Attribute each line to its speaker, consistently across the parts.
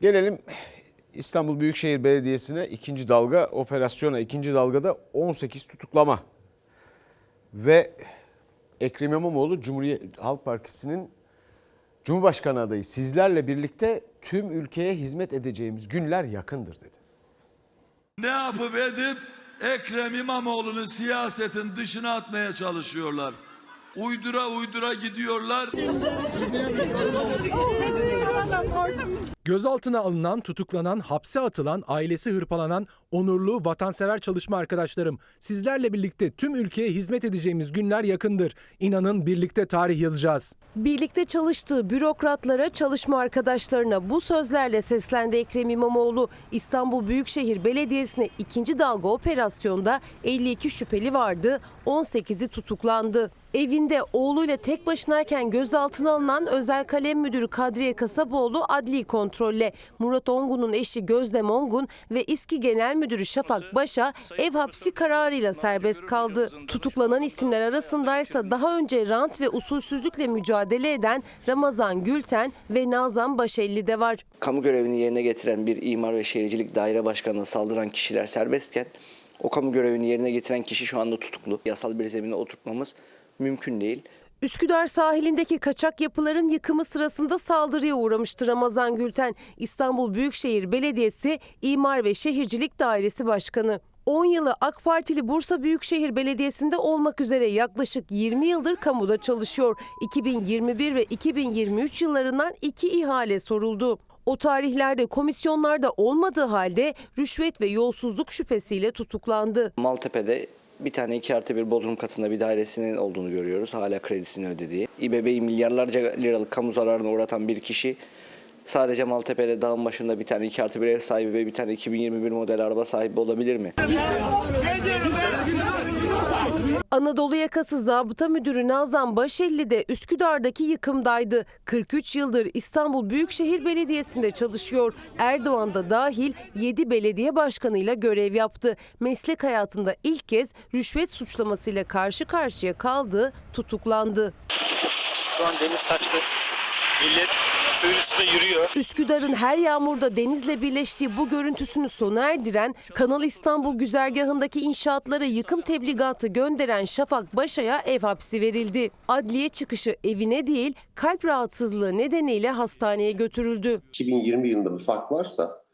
Speaker 1: Gelelim İstanbul Büyükşehir Belediyesi'ne ikinci dalga operasyona ikinci dalgada 18 tutuklama ve Ekrem İmamoğlu Cumhuriyet Halk Partisi'nin Cumhurbaşkanı adayı sizlerle birlikte tüm ülkeye hizmet edeceğimiz günler yakındır dedi.
Speaker 2: Ne yapıp edip Ekrem İmamoğlu'nu siyasetin dışına atmaya çalışıyorlar. Uydura uydura gidiyorlar.
Speaker 3: Gözaltına alınan, tutuklanan, hapse atılan, ailesi hırpalanan onurlu, vatansever çalışma arkadaşlarım. Sizlerle birlikte tüm ülkeye hizmet edeceğimiz günler yakındır. İnanın birlikte tarih yazacağız.
Speaker 4: Birlikte çalıştığı bürokratlara, çalışma arkadaşlarına bu sözlerle seslendi Ekrem İmamoğlu. İstanbul Büyükşehir Belediyesi'ne ikinci dalga operasyonda 52 şüpheli vardı, 18'i tutuklandı. Evinde oğluyla tek başınayken gözaltına alınan özel kalem müdürü Kadriye Kasapoğlu adli kontrolle Murat Ongun'un eşi Gözde Ongun ve İSKİ Genel Müdürü Şafak Baş'a ev hapsi kararıyla serbest kaldı. Tutuklanan isimler arasındaysa daha önce rant ve usulsüzlükle mücadele eden Ramazan Gülten ve Nazan Başelli de var.
Speaker 5: kamu görevini yerine getiren bir imar ve şehircilik daire başkanına saldıran kişiler serbestken o kamu görevini yerine getiren kişi şu anda tutuklu. Yasal bir zemine oturtmamız mümkün değil.
Speaker 4: Üsküdar sahilindeki kaçak yapıların yıkımı sırasında saldırıya uğramıştı Ramazan Gülten. İstanbul Büyükşehir Belediyesi İmar ve Şehircilik Dairesi Başkanı. 10 yılı AK Partili Bursa Büyükşehir Belediyesi'nde olmak üzere yaklaşık 20 yıldır kamuda çalışıyor. 2021 ve 2023 yıllarından iki ihale soruldu. O tarihlerde komisyonlarda olmadığı halde rüşvet ve yolsuzluk şüphesiyle tutuklandı.
Speaker 5: Maltepe'de bir tane iki artı bir bodrum katında bir dairesinin olduğunu görüyoruz. Hala kredisini ödediği. İBB'yi milyarlarca liralık kamu zararına uğratan bir kişi sadece Maltepe'de dağın başında bir tane iki artı bir ev sahibi ve bir tane 2021 model araba sahibi olabilir mi?
Speaker 4: Anadolu yakası zabıta müdürü Nazan Başelli de Üsküdar'daki yıkımdaydı. 43 yıldır İstanbul Büyükşehir Belediyesi'nde çalışıyor. Erdoğan da dahil 7 belediye başkanıyla görev yaptı. Meslek hayatında ilk kez rüşvet suçlamasıyla karşı karşıya kaldı, tutuklandı.
Speaker 6: Şu an deniz taştı. Millet suyun üstünde yürüyor.
Speaker 4: Üsküdar'ın her yağmurda denizle birleştiği bu görüntüsünü sona erdiren, Kanal İstanbul güzergahındaki inşaatlara yıkım tebligatı gönderen Şafak Başa'ya ev hapsi verildi. Adliye çıkışı evine değil, kalp rahatsızlığı nedeniyle hastaneye götürüldü.
Speaker 7: 2020 yılında bir fark varsa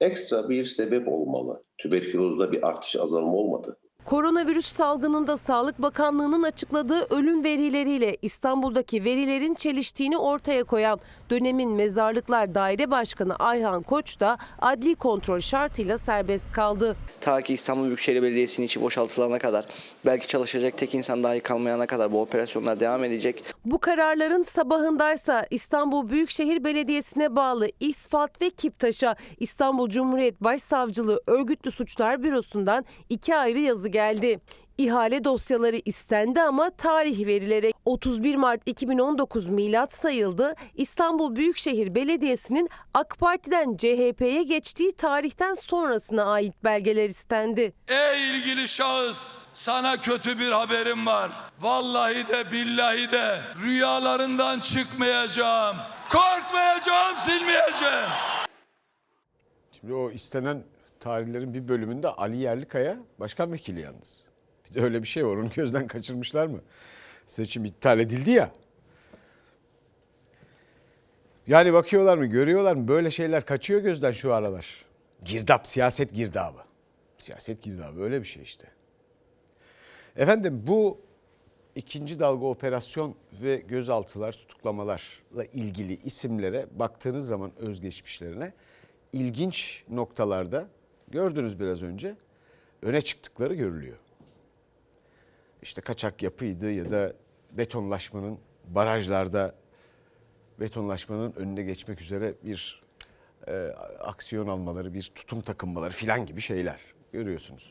Speaker 7: ekstra bir sebep olmalı. Tüberkülozda bir artış azalma olmadı.
Speaker 4: Koronavirüs salgınında Sağlık Bakanlığı'nın açıkladığı ölüm verileriyle İstanbul'daki verilerin çeliştiğini ortaya koyan dönemin Mezarlıklar Daire Başkanı Ayhan Koç da adli kontrol şartıyla serbest kaldı.
Speaker 5: Ta ki İstanbul Büyükşehir Belediyesi'nin içi boşaltılana kadar, belki çalışacak tek insan dahi kalmayana kadar bu operasyonlar devam edecek.
Speaker 4: Bu kararların sabahındaysa İstanbul Büyükşehir Belediyesi'ne bağlı İsfalt ve Kiptaş'a İstanbul Cumhuriyet Başsavcılığı Örgütlü Suçlar Bürosu'ndan iki ayrı yazı geldi. İhale dosyaları istendi ama tarih verilerek 31 Mart 2019 milat sayıldı. İstanbul Büyükşehir Belediyesi'nin AK Parti'den CHP'ye geçtiği tarihten sonrasına ait belgeler istendi.
Speaker 2: Ey ilgili şahıs sana kötü bir haberim var. Vallahi de billahi de rüyalarından çıkmayacağım. Korkmayacağım silmeyeceğim.
Speaker 1: Şimdi o istenen tarihlerin bir bölümünde Ali Yerlikaya başkan vekili yalnız. Bir de öyle bir şey var onu gözden kaçırmışlar mı? Seçim iptal edildi ya. Yani bakıyorlar mı görüyorlar mı böyle şeyler kaçıyor gözden şu aralar. Girdap siyaset girdabı. Siyaset girdabı öyle bir şey işte. Efendim bu ikinci dalga operasyon ve gözaltılar, tutuklamalarla ilgili isimlere baktığınız zaman özgeçmişlerine ilginç noktalarda gördünüz biraz önce öne çıktıkları görülüyor. İşte kaçak yapıydı ya da betonlaşmanın barajlarda betonlaşmanın önüne geçmek üzere bir e, aksiyon almaları, bir tutum takınmaları filan gibi şeyler görüyorsunuz.